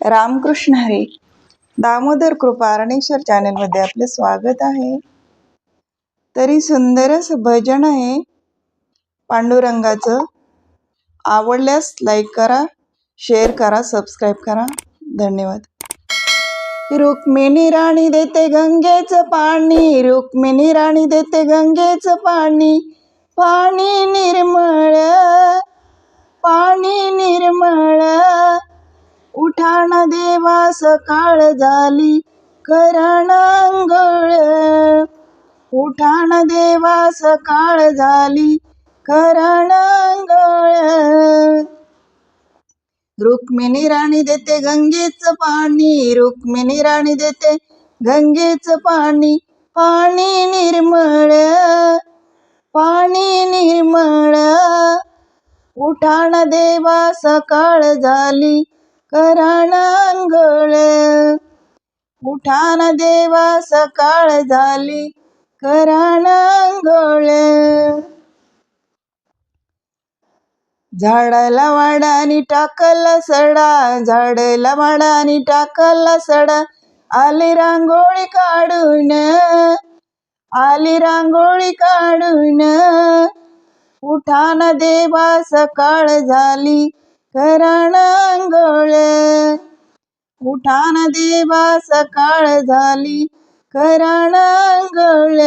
रामकृष्ण हरी. दामोदर कृपा अरणेश्वर चॅनेलमध्ये आपले स्वागत आहे. तरी सुंदर असं भजन आहे. पांडुरंगाचं आवडल्यास लाईक करा शेअर करा सबस्क्राईब करा. धन्यवाद. रुक्मिणी राणी देते गंगेचं पाणी रुक्मिणी राणी देते गंगेचं पाणी. पाणी निर्मळ पाणी निर्मळ उठाण देवा सकाळ झाली करणांगळ उठाण देवा सकाळ झाली करणांगळ रुक्मिणी राणी देते गंगेचं पाणी रुक्मिणी राणी देते गंगेचं पाणी पाणी निर्मळ. पाणी निर्मळ. उठाण देवा सकाळ झाली कराणांगळ. उठाण देवा सकाळ झाली कराणांगळ. झाडाला वाडानी टाकला सडा झाडाला वाडानी टाकला सडा. आली रांगोळी काढून आली रांगोळी काढून. उठान देवा सकाळ झाली कराणांगोळ. उठान देवा सकाळ झाली कराणांगोळ.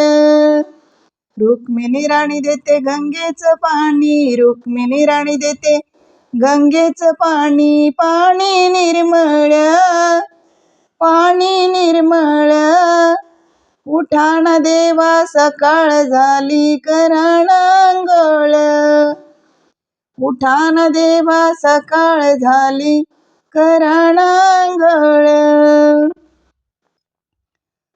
रुक्मिणी राणी देते गंगेचं पाणी रुक्मिणी राणी देते गंगेचं पाणी. पाणी निर्मळ पाणी निर्मळ. उठाण देवा सकाळ झाली कराणांगोळ. उठान देवा सकाळ झाली कराणांगळ.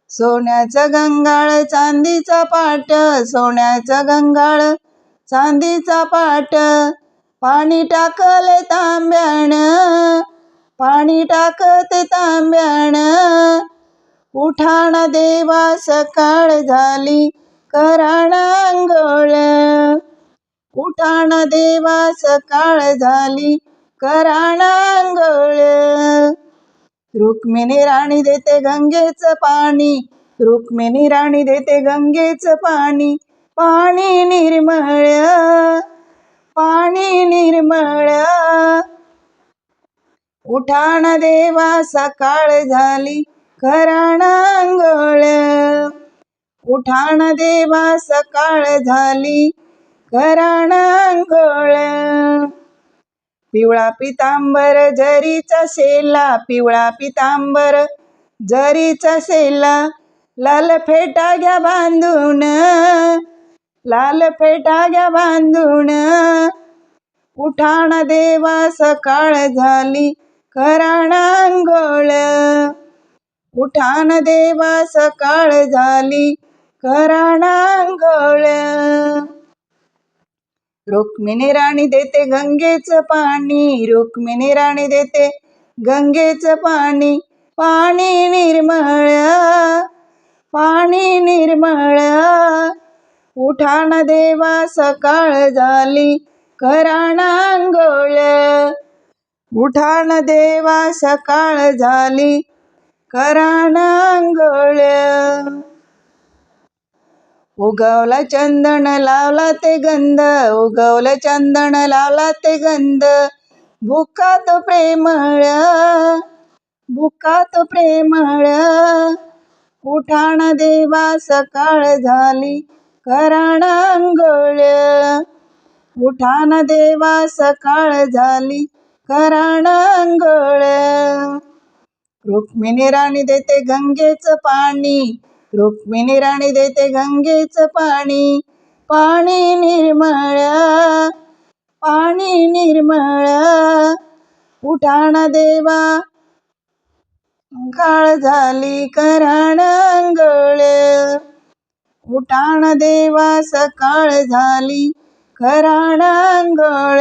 सोन्याचं गंगाळ चांदीचा पाट. सोन्याचं गंगाळ चांदीचा पाट. पाणी टाकले तांब्याण. पाणी टाकते तांब्याण. उठाण देवा सकाळ झाली कराणांगोळ. उठाण देवा सकाळ झाली. कराणांगोळ रुक्मिणी राणी देते गंगेचं पाणी. रुक्मिणी राणी देते गंगेचं पाणी. पाणी निर्मळ. पाणी निर्मळ. उठाण देवा सकाळ झाली. कराणांगोळ उठाण देवा सकाळ झाली. घराणांगोळ पिवळा पितांबर जरीचा शेला पिवळा पितांबर जरीचा शेला. लाल फेटा घ्या बांधून लाल फेटा घ्या बांधून. उठाण देवा सकाळ झाली कराणांगोळ. उठाण देवा सकाळ झाली कराणांगोळ. रुक्मिणी राणी देते गंगेचं पाणी रुक्मिणी राणी देते गंगेचं पाणी पाणी निर्मळ पाणी निर्मळ. उठाण देवा सकाळ झाली कराणांगोळ उठाण देवा सकाळ झाली कराणांगोळ उगवला चंदन लावला ते गंध. उगवलं चंदन लावला ते गंध. भुका प्रेमळ भुका प्रेमळ उठाण देवा सकाळ झाली कराण अंघोळ उठाण देवा सकाळ झाली कराणांगोळ रुक्मिणी राणी देते गंगेचं पाणी. रुक्मिणी राणी देते गंगेचं पाणी. पाणी निर्मळ पाणी निर्मळ. उठाण देवा काळ झाली कराणांगळ उठाण देवा सकाळ झाली कराणांगळ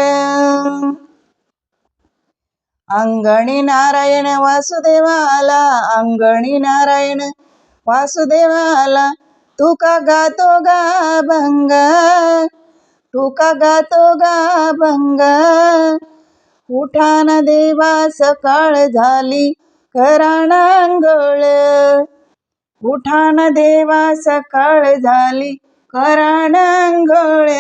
अंगणी नारायण वासुदेवाला अंगणी नारायण वासुदेवाला तुका गातो गा भंग तुका गातो गा भंग उठान देवा सकाळ झाली कराणांगोळ. उठान देवा सकाळ झाली कराणांगोळ.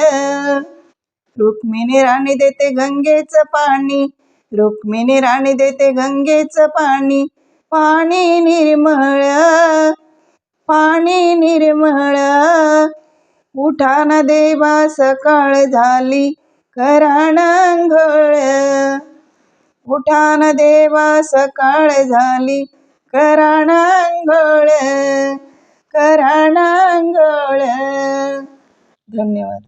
रुक्मिणी राणी देते गंगेचं पाणी. रुक्मिणी राणी देते गंगेचं पाणी. पाणी निर्मळ. पाणी निर्मळ. उठान देवा सकाळ झाली कराणांगोळ उठान देवा सकाळ झाली कराणांगोळ कराणांगोळ धन्यवाद.